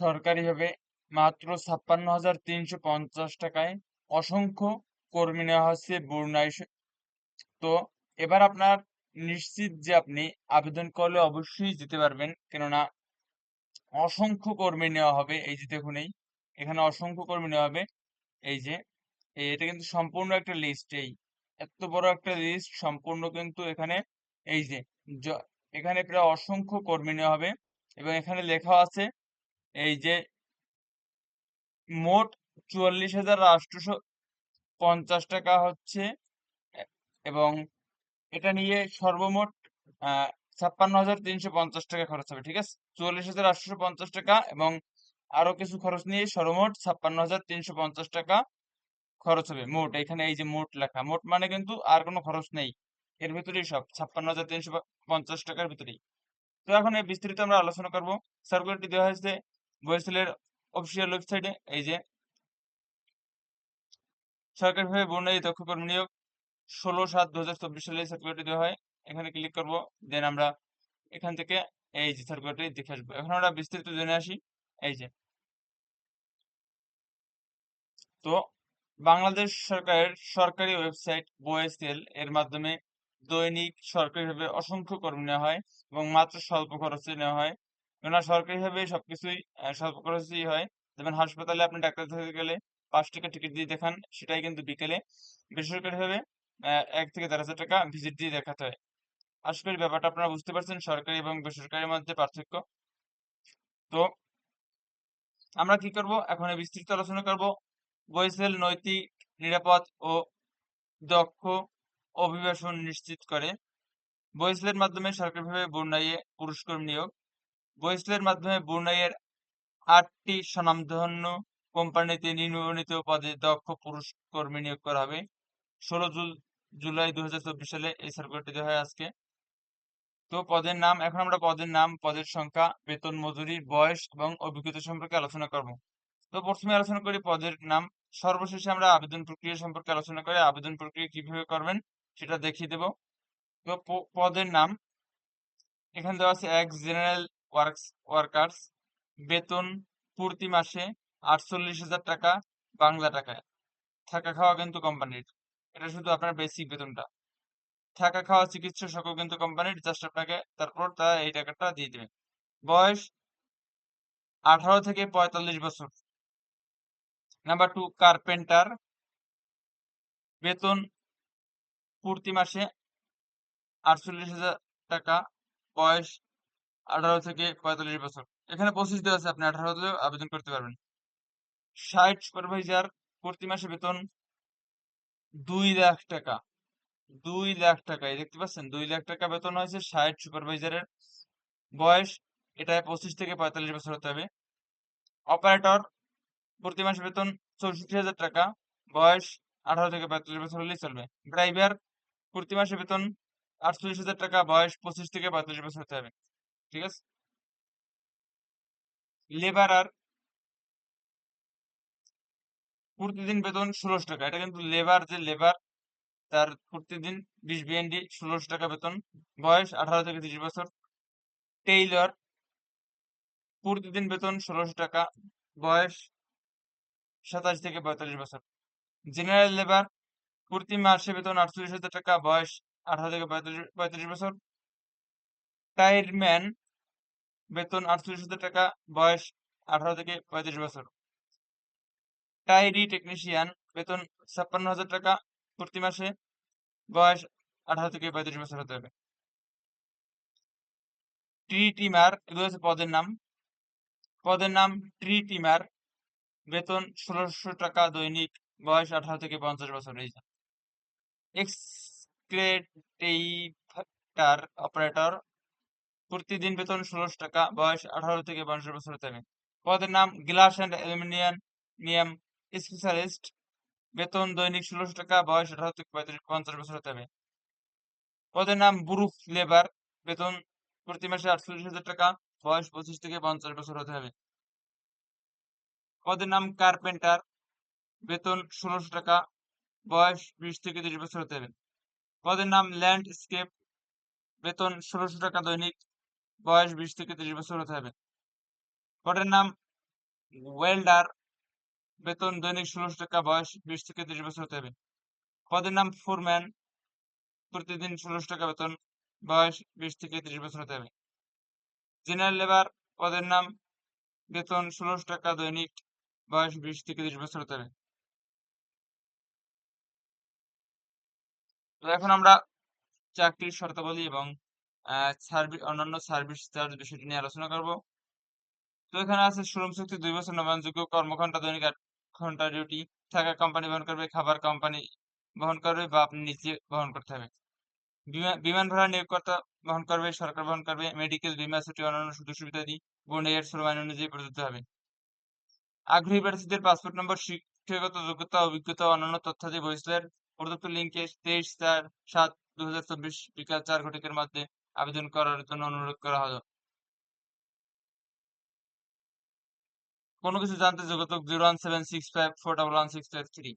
সরকারিভাবে মাত্র ছাপ্পান্ন হাজার তিনশো পঞ্চাশ টাকায় অসংখ্য কর্মী নেওয়া হচ্ছে বরুণায় তো এবার আপনার নিশ্চিত যে আপনি আবেদন করলে অবশ্যই যেতে পারবেন, কেননা অসংখ্য কর্মী নেওয়া হবে, এই যে দেখুন এই, এখানে অসংখ্য কর্মী নেওয়া হবে, এই যে এটা কিন্তু সম্পূর্ণ একটা লিস্ট এই, এত বড় একটা লিস্ট সম্পূর্ণ কিন্তু এখানে, এই যে এখানে প্রায় অসংখ্য কর্মী নেওয়া হবে এবং এখানে লেখা আছে এই যে মোট চুয়াল্লিশ হাজার আটশোশো পঞ্চাশ টাকা হচ্ছে এবং এটা নিয়ে সর্বমোট ছাপ্পান্ন হাজার তিনশো পঞ্চাশ টাকা খরচ হবে, ঠিক আছে? চুয়াল্লিশ হাজার আটশোশো পঞ্চাশ টাকা এবং আরও কিছু খরচ নিয়ে সর্বমোট ছাপ্পান্ন হাজার তিনশো পঞ্চাশ টাকা খরচ হবে, মোট। এখানে এই যে মোট লেখা, মোট মানে কিন্তু আর কোনো খরচ নেই, এর ভিতরেই সব, ছাপ্পান্ন হাজার তিনশো পঞ্চাশ টাকার ভিতরেই। তো এখন এই আমরা আলোচনা করব সার্কুলারটি দেওয়া হয়েছে বয়েসেলের অফিসিয়াল ওয়েবসাইটে এই যে সরকারিভাবে বর্ণালী দক্ষ কর্মী নিয়োগ ষোলো সাত দু হাজার চব্বিশ সালে সার্কুলারটি দেওয়া হয়। এখানে ক্লিক করব দেন আমরা এখান থেকে এই যে সার্কুলারটি দেখে আসব। এখন আমরা বিস্তারিত জেনে আসি, এই যে। তো বাংলাদেশ সরকারের সরকারি ওয়েবসাইট বোয়েসেল এর মাধ্যমে দৈনিক সরকারিভাবে অসংখ্য কর্মী নেওয়া হয় এবং মাত্র স্বল্প খরচে নেওয়া হয়। কেননা সরকারিভাবে সবকিছুই স্বল্প খরচেই হয়। যেমন হাসপাতালে আপনি ডাক্তার দেখাতে গেলে পাঁচ টাকা টিকিট দিয়ে দেখান, সেটাই কিন্তু বিকেলে। বেসরকারিভাবে এক থেকে দেড় হাজার টাকা ভিজিট দিয়ে দেখাতে হয়। করি ব্যাপারটা আপনারা বুঝতে পারছেন, সরকারি এবং বেসরকারির মধ্যে পার্থক্য। তো আমরা কি করব? এখন বিস্তৃত আলোচনা করব। বইসেল নৈতিক, নিরাপদ ও দক্ষ অভিবাসন নিশ্চিত করে। বইসেলের মাধ্যমে সরকারিভাবে বুর্নাইয়ে পুরুষ কর্মী নিয়োগ। বইসেলের মাধ্যমে বুর্নাইয়ের আটটি স্বনামধন্য কোম্পানিতে নিম্নবর্ণিত পদে দক্ষ পুরুষ কর্মী নিয়োগ করা হবে। ষোলো জুলাই দুই হাজার চব্বিশ সালে এই সার্কুলারটি হয় আজকে। তো পদের নাম, এখন আমরা পদের নাম, পদের সংখ্যা, বেতন, মজুরি, বয়স এবং অভিজ্ঞতা সম্পর্কে আলোচনা করব। তো প্রথমে আলোচনা করি পদের নাম। সর্বশেষে আমরা আবেদন প্রক্রিয়া সম্পর্কে আলোচনা করে আবেদন প্রক্রিয়া কীভাবে করবেন সেটা দেখিয়ে দেব। তো পদের নাম, এখানে দেওয়া আছে এক জেনারেল ওয়ার্কার্স, বেতন প্রতি মাসে আটচল্লিশ হাজার টাকা, বাংলা টাকায় থাকা খাওয়া কিন্তু কোম্পানির এটা শুধু আপনার বেসিক বেতনটা। থাকা খাওয়া চিকিৎসা সকল কিন্তু কোম্পানির জাস্ট আপনাকে তারপর তা এই টাকাটা দিয়ে দেবে। বয়স আঠারো থেকে পঁয়তাল্লিশ বছর। নাম্বার টু কার্পেন্টার বেতন প্রতি মাসে আটচল্লিশ হাজার টাকা। বয়স আঠারো থেকে পঁয়তাল্লিশ বছর। এখানে পঁচিশ দেওয়া আছে, আপনি আঠারো হলেও আবেদন করতে পারবেন। সাইট সুপারভাইজার প্রতি মাসে বেতন দুই লাখ টাকা। দুই লাখ টাকা, এই দেখতে পাচ্ছেন? দুই লাখ টাকা বেতন হয়েছে সাইট সুপারভাইজারের বয়স, এটা পঁচিশ থেকে পঁয়তাল্লিশ বছর হতে হবে। অপারেটর প্রতি মাসে বেতন চৌষট্টি হাজার টাকা। বয়স, আঠারো থেকে পঁয়তাল্লিশ বছর হলেই চলবে। ড্রাইভার প্রতি মাসে বেতন আটচল্লিশ হাজার টাকা। বয়স, পঁচিশ থেকে পঁয়তাল্লিশ বছর হতে হবে। ঠিক আছে? লেবারার প্রতিদিন বেতন ষোলোশো টাকা। এটা কিন্তু লেবার যে লেবার তার প্রতিদিন বিশ বিএনডি ষোলোশো টাকা বেতন। বয়স আঠারো থেকে তিরিশ বছর। টেইলর প্রতিদিন বেতন ষোলোশো টাকা। বয়স সাতাশ থেকে পঁয়তাল্লিশ বছর। জেনারেল লেবার প্রতি মাসে বেতন আটচল্লিশ হাজার টাকা। বয়স আঠারো থেকে পঁয়তাল্লিশ পঁয়ত্রিশ বছর। টাইরম্যান বেতন আটচল্লিশ হাজার টাকা, বয়স আঠারো থেকে পঁয়ত্রিশ বছর। টাইরি টেকনিশিয়ান বেতন ছাপ্পান্ন হাজার টাকা প্রতি মাসে, বয়স আঠারো থেকে পঁয়ত্রিশ বছর হতে হবে। ট্রি টিমার এগুলো হচ্ছে পদের নাম। পদের নাম ট্রি টিমার বেতন ষোলোশো টাকা দৈনিক, বয়স আঠারো থেকে পঞ্চাশ বছর, এই এক্সক্রেটেইটার অপারেটর প্রতিদিন বেতন ষোলোশো টাকা, বয়স আঠারো থেকে পঞ্চাশ বছর হতে পদের নাম গ্লাস অ্যান্ড অ্যালুমিনিয়াম নিয়াম স্পেশালিস্ট। বেতন দৈনিক ষোলোশো টাকা, বয়স আঠারো থেকে পঁয়ত্রিশ, পঞ্চাশ বছর হতে হবে পদের নাম বুরুফ লেবার। বেতন প্রতি মাসে আটচল্লিশ হাজার টাকা, বয়স পঁচিশ থেকে পঞ্চাশ বছর হতে হবে পদের নাম কার্পেন্টার। বেতন ষোলোশো টাকা, বয়স বিশ থেকে তিরিশ বছর হতে হবে পদের নাম ল্যান্ডস্কেপ। বেতন ষোলোশো টাকা দৈনিক বয়স বিশ থেকে ত্রিশ বছর হতে হবে। পদের নাম, ওয়েল্ডার। বেতন দৈনিক ষোলোশো টাকা, বয়স বিশ থেকে ত্রিশ বছর হতে হবে। পদের নাম, ফোরম্যান। প্রতিদিন ষোলোশো টাকা বেতন, বয়স বিশ থেকে ত্রিশ বছর হতে হবে। জেনারেল লেবার, পদের নাম, বেতন ষোলোশো টাকা দৈনিক, বয়স বিশ থেকে ত্রিশ বছর হতে হবে। তো এখন আমরা চাকরির শর্তাবলী এবং সার্ভিস অন্যান্য সার্ভিস চার্জ বিষয়টি নিয়ে আলোচনা করব। তো এখানে আছে শ্রম চুক্তি দুই বছর নবায়নযোগ্য কর্মঘণ্টা, দৈনিক আট ঘণ্টা ডিউটি থাকা কোম্পানি বহন করবে, খাবার কোম্পানি বহন করবে বা আপনি নিজে বহন করতে হবে। বিমান ভাড়া নিয়োগকর্তা বহন করবে, সরকার বহন করবে মেডিকেল বিমা, ছুটি, অন্যান্য সুযোগ সুবিধাদি বন্ডের শ্রম আইন অনুযায়ী প্রযোজ্য হবে। আগ্রহী প্রার্থীদের পাসপোর্ট নম্বর শিক্ষাগত যোগ্যতা, অভিজ্ঞতা অন্যান্য তথ্যাদি বহিষ্কার প্রদত্ত লিঙ্কে তেইশ চার সাত দু হাজার চব্বিশ বিকাল চার ঘটিকের মধ্যে আবেদন করার জন্য অনুরোধ করা হলো। কোনো কিছু জানতে যোগাযোগ zero one seven six five four double one six five three.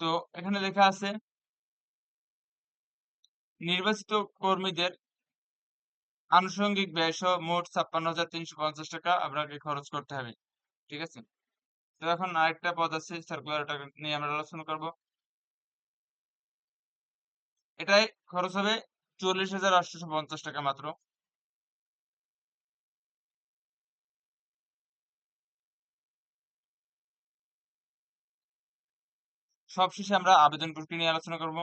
তো এখানে লেখা আছে, নির্বাচিত কর্মীদের আনুষঙ্গিক ব্যয় সহ মোট ছাপ্পান্ন হাজার তিনশো পঞ্চাশ টাকা আপনাকে খরচ করতে হবে। ঠিক আছে? তো এখন আরেকটা পদ আছে সার্কুলার নিয়ে আমরা আলোচনা করব। এটাই খরচ হবে চল্লিশ হাজার আটশো পঞ্চাশ টাকা মাত্র। সবশেষে আমরা আবেদন প্রক্রিয়া নিয়ে আলোচনা করব।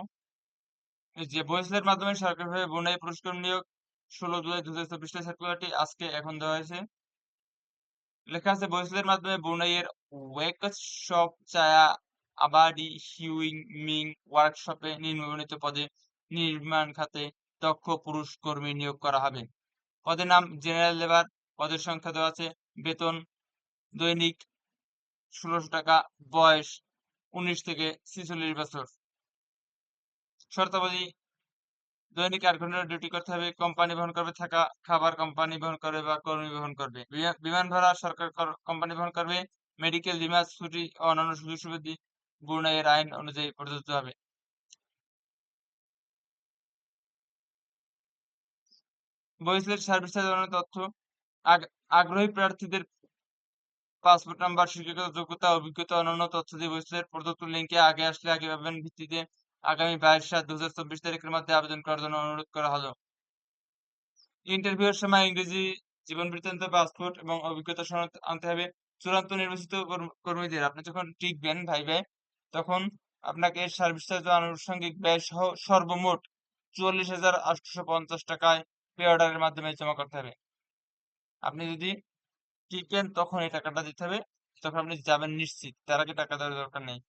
যে বয়সের মাধ্যমে সরকারিভাবে বুনাই পুরস্কার নিয়োগ, ষোলো জুলাই দু হাজার চব্বিশ সার্কুলারটি আজকে এখন দেওয়া হয়েছে। লেখা আছে বয়সের মাধ্যমে বুনাইয়ের ওয়েকশপ চায়া আবাডি হিউইং মিং ওয়ার্কশপে নিম্নবর্ণিত পদে নির্মাণ খাতে দক্ষ পুরুষ কর্মী নিয়োগ করা হবে। পদের নাম জেনারেল লেবার পদের সংখ্যা দেওয়া আছে বেতন, দৈনিক ষোলোশো টাকা, বয়স উনিশ থেকে ছিচল্লিশ বছর। শর্তাবলী, দৈনিক আট ঘণ্টা ডিউটি করতে হবে কোম্পানি বহন করবে, থাকা, খাবার কোম্পানি বহন করবে বা কর্মী বহন করবে। বিমান ভাড়া সরকার কোম্পানি বহন করবে মেডিকেল বিমা ছুটি, অন্যান্য সুযোগ সুবিধা বুনাইয়ের আইন অনুযায়ী প্রযোজ্য হবে। বহিষ্কার সার্ভিস তথ্য। আগ্রহী প্রার্থীদের পাসপোর্ট নাম্বার, শিক্ষাগত যোগ্যতা, অভিজ্ঞতা, অন্যান্য তথ্য দিয়ে বহিষ্কার প্রদত্ত লিঙ্কে আগে আসলে আগে পাবেন। ভিত্তিতে আগামী বাইশ সাত দু হাজার চব্বিশ তারিখের মধ্যে আবেদন করার জন্য অনুরোধ করা হলো। ইন্টারভিউর সময় ইংরেজি জীবন বৃত্তান্ত, পাসপোর্ট এবং অভিজ্ঞতা সনদ আনতে হবে। চূড়ান্ত নির্বাচিত কর্মীদের, আপনি যখন টিকবেন ভাই ভাই তখন আপনাকে সার্ভিস চার্জ আনুষঙ্গিক ব্যয় সহ সর্বমোট চুয়াল্লিশ হাজার আটশো পঞ্চাশ টাকায় পে অর্ডারের মাধ্যমে জমা করতে হবে। আপনি যদি টিকেন তখন এই টাকাটা দিতে হবে। তখন আপনি যাবেন নিশ্চিত, তার আগে টাকা দেওয়ার দরকার নেই।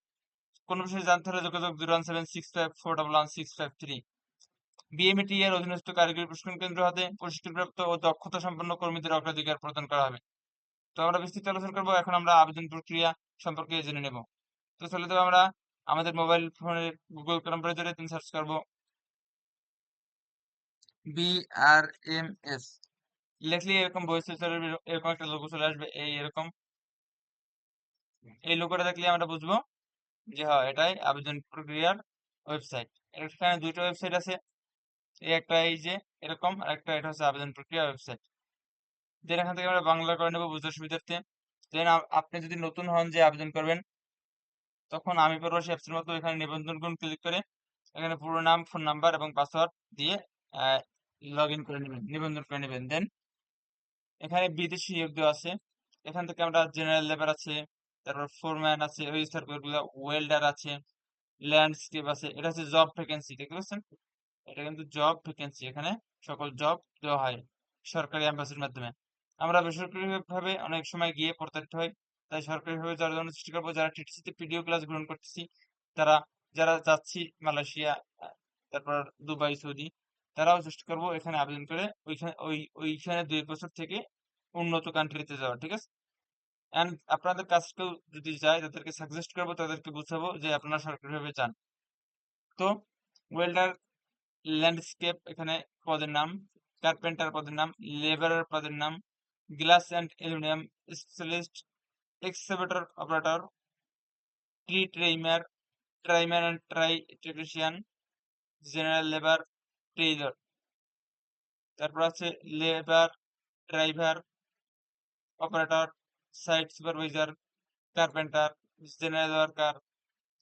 কোন বিষয়ে জানতে হলে যোগাযোগ zero one seven six five four double one six five three BMET এর অধীনস্থ কারিগরি প্রশিক্ষণ কেন্দ্র হাতে প্রশিক্ষণপ্রাপ্ত ও দক্ষতা সম্পন্ন কর্মীদের অগ্রাধিকার প্রদান করা হবে। তো আমরা বিস্তৃত আলোচনা করব। এখন আমরা আবেদন প্রক্রিয়া সম্পর্কে জেনে নেব। তো চলে তো আমরা আমাদের মোবাইল ফোনের গুগল ক্রোম ব্রাউজারে তুমি সার্চ করব। বি আর এম এস লিখলে এরকম ভয়েস এরকম একটা লোগো চলে আসবে, এই এরকম। এই লোগোটা দেখলে আমরা বুঝব যে হ্যাঁ এটাই আবেদন প্রক্রিয়ার ওয়েবসাইট এখানে দুইটা ওয়েবসাইট আছে, এই একটা এই যে এরকম, আর একটা এটা হচ্ছে আবেদন প্রক্রিয়া ওয়েবসাইট দেন এখান থেকে আমরা বাংলা করে নেব বুঝতে সুবিধার্থে। দেন আপনি যদি নতুন হন যে আবেদন করবেন তখন আমি পরবাসী অ্যাপসের মতো এখানে নিবন্ধন করুন ক্লিক করে এখানে পুরো নাম ফোন নাম্বার এবং পাসওয়ার্ড দিয়ে লগ ইন করে নেবেন, নিবন্ধন করে নেবেন। দেন এখানে বিদেশি নিয়োগ আছে। এখান থেকে আমরা জেনারেল লেবার আছে, তারপর ফোরম্যান আছে ওয়েল্ডার আছে ল্যান্ডস্কেপ আছে, এটা হচ্ছে জব ভ্যাকেন্সি দেখতে পাচ্ছেন? এটা কিন্তু জব ভ্যাকেন্সি এখানে সকল জব দেওয়া হয় সরকারি অ্যাম্বাসির মাধ্যমে। আমরা বেসরকারি ভাবে অনেক সময় গিয়ে প্রতারিত হই তাই সরকারি ভাবে যারা জন্য সৃষ্টি করব, যারা টিটিসিতে পিডিও ক্লাস গ্রহণ করতেছি, তারা, যারা যাচ্ছি মালয়েশিয়া, তারপর দুবাই, সৌদি, তারাও চেষ্টা করব এখানে আবেদন করে, ওইখানে, ওই, ওইখানে দুই বছর থেকে উন্নত কান্ট্রিতে যাওয়া, ঠিক আছে? এন্ড আপনাদের কাজকেও যদি যায়, তাদেরকে সাজেস্ট করব, তাদেরকে বুঝাবো যে আপনারা সরকারিভাবে চান তো ওয়েল্ডার ল্যান্ডস্কেপ এখানে পদের নাম কার্পেন্টার পদের নাম লেবারের পদের নাম glass and aluminium specialist excavator operator tree trimmer trimmer and try technician general labour trailer তারপর আছে labour, driver, operator, site supervisor, carpenter, general worker,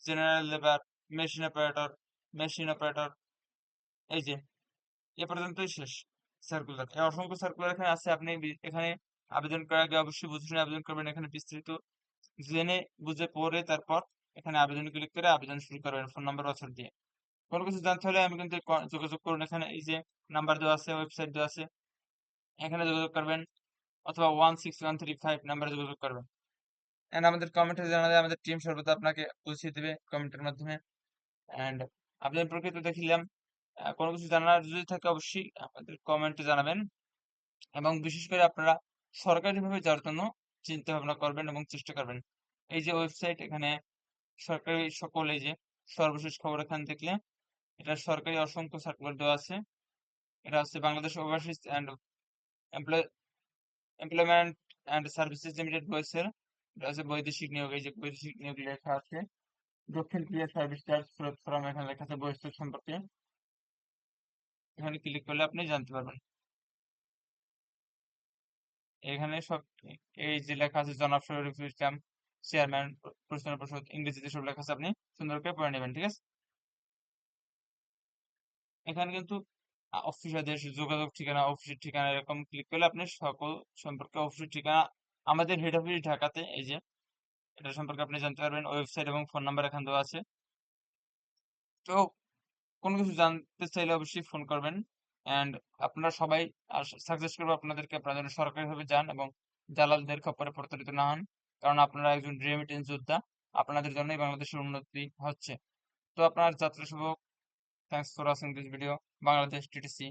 general labour, machine operator machine operator. এই যে, এ পর্যন্তই শেষ সার্কুলার। অসংখ্য সার্কুলার এখানে আছে, আপনি এখানে আবেদন করার আগে অবশ্যই বুঝে শুনে আবেদন করবেন এখানে বিস্তারিত জেনে বুঝে পড়ে তারপর এখানে আবেদন ক্লিক করে আবেদন শুরু করবেন ফোন নাম্বার পাসওয়ার্ড দিয়ে। কোনো কিছু জানতে হলে আমি কিন্তু যোগাযোগ করুন এখানে। এই যে নাম্বার দেওয়া আছে ওয়েবসাইট দেওয়া আছে, এখানে যোগাযোগ করবেন অথবা one six one three five নাম্বারে যোগাযোগ করবেন। এন্ড আমাদের কমেন্টে জানালে আমাদের টিম সর্বদা আপনাকে বুঝিয়ে দেবে কমেন্টের মাধ্যমে। এন্ড আবেদন প্রক্রিয়া তো দেখিলাম কোনো কিছু জানার যদি থাকে অবশ্যই আমাদের কমেন্টে জানাবেন। এবং বিশেষ করে আপনারা সরকারিভাবে যাওয়ার জন্য চিন্তা ভাবনা করবেন এবং চেষ্টা করবেন। এই যে ওয়েবসাইট এখানে সরকারি সকল এই যে সর্বশেষ খবর এখান দেখলে, এটা সরকারি অসংখ্য সার্কুলার দেওয়া আছে। এটা হচ্ছে Bangladesh overseas and employment and services limited বয়েসের এটা হচ্ছে বৈদেশিক নিয়োগ, এই যে বৈদেশিক নিয়োগ লেখা আছে। দক্ষিণ ক্রিয়া সার্ভিস চার্জ ফ্রম এখানে লেখা আছে বৈদেশিক সম্পর্কে। এখানে ক্লিক করলে আপনি জানতে পারবেন। এখানে সব এই যে লেখা আছে জনাব শরীফুল ইসলাম চেয়ারম্যান পরিচালনা পরিষদ ইংরেজিতে সব লেখা আছে, আপনি সুন্দর করে পড়ে নেবেন, ঠিক আছে? এখানে কিন্তু অফিসারদের যোগাযোগ ঠিকানা, অফিসের ঠিকানা এরকম ক্লিক করলে আপনি সকল সম্পর্কে অফিসের ঠিকানা, আমাদের হেড অফিস ঢাকাতে, এই যে এটা সম্পর্কে আপনি জানতে পারবেন ওয়েবসাইট এবং ফোন নাম্বার এখান দেওয়া আছে। তো কোনো কিছু জানতে চাইলে অবশ্যই ফোন করবেন। অ্যান্ড আপনারা সবাই সাকসেস করব আপনাদেরকে আপনারা যেন সরকারিভাবে যান এবং দালালদের খপরে প্রতারিত না হন। কারণ আপনারা একজন রেমিটেন্স যোদ্ধা, আপনাদের জন্যই বাংলাদেশের উন্নতি হচ্ছে। তো আপনার যাত্রা শুভ thanks for watching this video Bangladesh TTC